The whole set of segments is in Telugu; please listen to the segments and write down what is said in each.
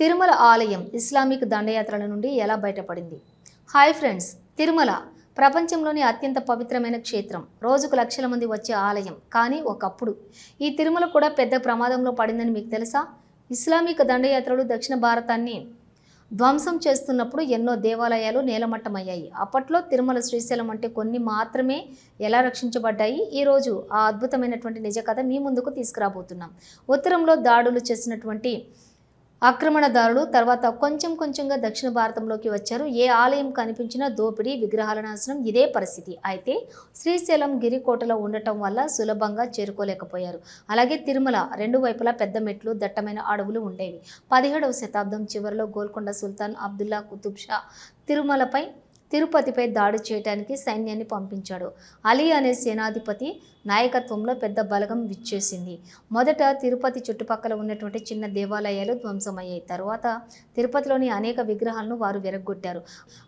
తిరుమల ఆలయం ఇస్లామిక్ దండయాత్రల నుండి ఎలా బయటపడింది? హాయ్ ఫ్రెండ్స్ తిరుమల ప్రపంచంలోని అత్యంత పవిత్రమైన క్షేత్రం. రోజుకు లక్షల మంది వచ్చే ఆలయం. కానీ ఒకప్పుడు ఈ తిరుమల కూడా పెద్ద ప్రమాదంలో పడిందని మీకు తెలుసా? ఇస్లామిక్ దండయాత్రలు దక్షిణ భారతాన్ని ధ్వంసం చేస్తున్నప్పుడు ఎన్నో దేవాలయాలు నేలమట్టమయ్యాయి. అప్పట్లో తిరుమల శ్రీశైలం అంటే కొన్ని మాత్రమే ఎలా రక్షించబడ్డాయి? ఈరోజు ఆ అద్భుతమైనటువంటి నిజ కథ మీ ముందుకు తీసుకురాబోతున్నాం. ఉత్తరంలో దాడులు చేసినటువంటి ఆక్రమణదారులు తర్వాత కొంచెం కొంచెంగా దక్షిణ భారతంలోకి వచ్చారు. ఏ ఆలయం కనిపించినా దోపిడీ విగ్రహాల నాశనం ఇదే పరిస్థితి. అయితే శ్రీశైలం గిరికోటలో ఉండటం వల్ల సులభంగా చేరుకోలేకపోయారు. అలాగే తిరుమల రెండు వైపులా పెద్ద మెట్లు దట్టమైన అడవులు ఉండేవి. పదిహేడవ శతాబ్దం చివరిలో గోల్కొండ సుల్తాన్ అబ్దుల్లా కుతుబ్ షా తిరుమలపై తిరుపతిపై దాడి చేయడానికి సైన్యాన్ని పంపించాడు. అలీ అనే సేనాధిపతి నాయకత్వంలో పెద్ద బలగం విచ్చేసింది. మొదట తిరుపతి చుట్టుపక్కల ఉన్నటువంటి చిన్న దేవాలయాలు ధ్వంసమయ్యాయి. తర్వాత తిరుపతిలోని అనేక విగ్రహాలను వారు విరగొట్టారు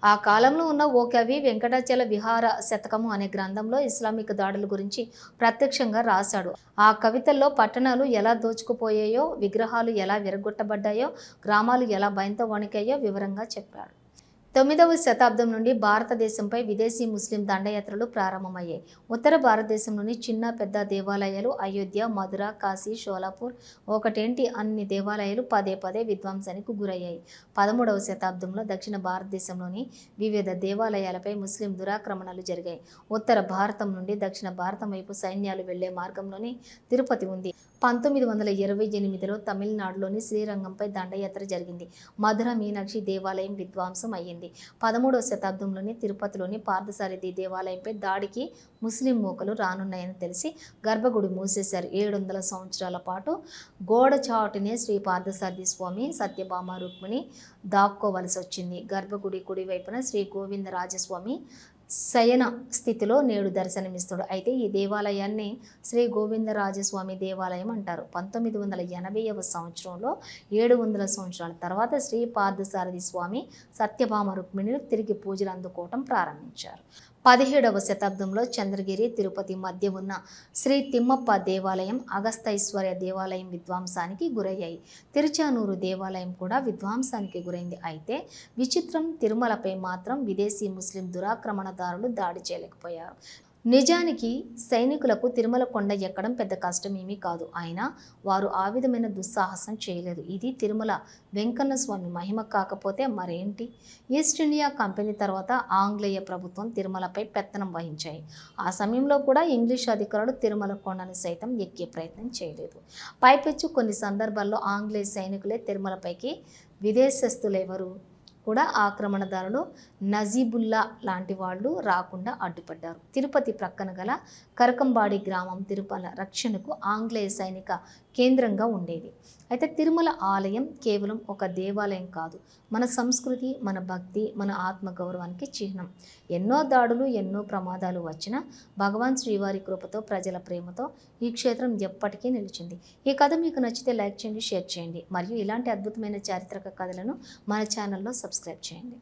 ఆ కాలంలో ఉన్న ఓ కవి వెంకటాచల విహార శతకము అనే గ్రంథంలో ఇస్లామిక్ దాడుల గురించి ప్రత్యక్షంగా రాశాడు. ఆ కవితల్లో పట్టణాలు ఎలా దోచుకుపోయాయో విగ్రహాలు ఎలా విరగొట్టబడ్డాయో గ్రామాలు ఎలా భయంతో వణికాయో వివరంగా చెప్పాడు. తొమ్మిదవ శతాబ్దం నుండి భారతదేశంపై విదేశీ ముస్లిం దండయాత్రలు ప్రారంభమయ్యాయి. ఉత్తర భారతదేశంలోని చిన్న పెద్ద దేవాలయాలు అయోధ్య మధుర కాశీ షోలాపూర్ ఒకటేంటి అన్ని దేవాలయాలు పదే పదే విధ్వంసానికి గురయ్యాయి. పదమూడవ శతాబ్దంలో దక్షిణ భారతదేశంలోని వివిధ దేవాలయాలపై ముస్లిం దురాక్రమణలు జరిగాయి. ఉత్తర భారతం నుండి దక్షిణ భారతం వైపు సైన్యాలు వెళ్ళే మార్గంలోని తిరుపతి ఉంది. పంతొమ్మిది వందల ఇరవై ఎనిమిదిలో తమిళనాడులోని శ్రీరంగంపై దండయాత్ర జరిగింది. మధుర మీనాక్షి దేవాలయం విధ్వంసం అయ్యింది. పదమూడవ శతాబ్దంలోని తిరుపతిలోని పార్థసారథి దేవాలయంపై దాడికి ముస్లిం మూకలు రానున్నాయని తెలిసి గర్భగుడి మూసేశారు. ఏడు వందల సంవత్సరాల పాటు గోడ చాటునే శ్రీ పార్థసారథి స్వామి సత్యభామ రుక్మిణి దాక్కోవలసి వచ్చింది గర్భగుడి కుడివైపున శ్రీ గోవిందరాజస్వామి శయన స్థితిలో నేడు దర్శనమిస్తాడు. అయితే ఈ దేవాలయాన్ని శ్రీ గోవిందరాజస్వామి దేవాలయం అంటారు. పంతొమ్మిది వందల ఎనభైవ సంవత్సరంలో ఏడు వందల సంవత్సరాల తర్వాత శ్రీ పార్థసారథి స్వామి సత్యభామ రుక్మిణిని తిరిగి పూజలు అందుకోవటం ప్రారంభించారు. పదిహేడవ శతాబ్దంలో చంద్రగిరి తిరుపతి మధ్య ఉన్న శ్రీ తిమ్మప్ప దేవాలయం అగస్తైశ్వర్య దేవాలయం విధ్వంసానికి గురయ్యాయి. తిరుచానూరు దేవాలయం కూడా విధ్వంసానికి గురైంది. అయితే విచిత్రం తిరుమలపై మాత్రం విదేశీ ముస్లిం దురాక్రమణదారులు దాడి చేయలేకపోయారు. నిజానికి సైనికులకు తిరుమల కొండ ఎక్కడం పెద్ద కష్టమేమీ కాదు. అయినా వారు ఆ విధమైన దుస్సాహసం చేయలేదు. ఇది తిరుమల వెంకన్న స్వామి మహిమ కాకపోతే మరేంటి? ఈస్ట్ ఇండియా కంపెనీ తర్వాత ఆంగ్లేయ ప్రభుత్వం తిరుమలపై పెత్తనం వహించాయి. ఆ సమయంలో కూడా ఇంగ్లీష్ అధికారులు తిరుమల కొండను సైతం ఎక్కే ప్రయత్నం చేయలేదు. పైపెచ్చు కొన్ని సందర్భాల్లో ఆంగ్లేయ సైనికులే తిరుమలపైకి విదేశస్తులెవరు కూడా ఆక్రమణదారులు నజీబుల్లా లాంటి వాళ్ళు రాకుండా అడ్డుపడ్డారు. తిరుపతి ప్రక్కన గల కరకంబాడి గ్రామం తిరుపల రక్షణకు ఆంగ్లేయ సైనిక కేంద్రంగా ఉండేది అయితే తిరుమల ఆలయం కేవలం ఒక దేవాలయం కాదు. మన సంస్కృతి మన భక్తి మన ఆత్మగౌరవానికి చిహ్నం. ఎన్నో దాడులు ఎన్నో ప్రమాదాలు వచ్చినా భగవాన్ శ్రీవారి కృపతో ప్రజల ప్రేమతో ఈ క్షేత్రం ఎప్పటికీ నిలిచింది. ఈ కథ మీకు నచ్చితే లైక్ చేయండి షేర్ చేయండి. మరియు ఇలాంటి అద్భుతమైన చారిత్రక కథలను మన ఛానల్లో సబ్స్క్రైబ్ చేయండి.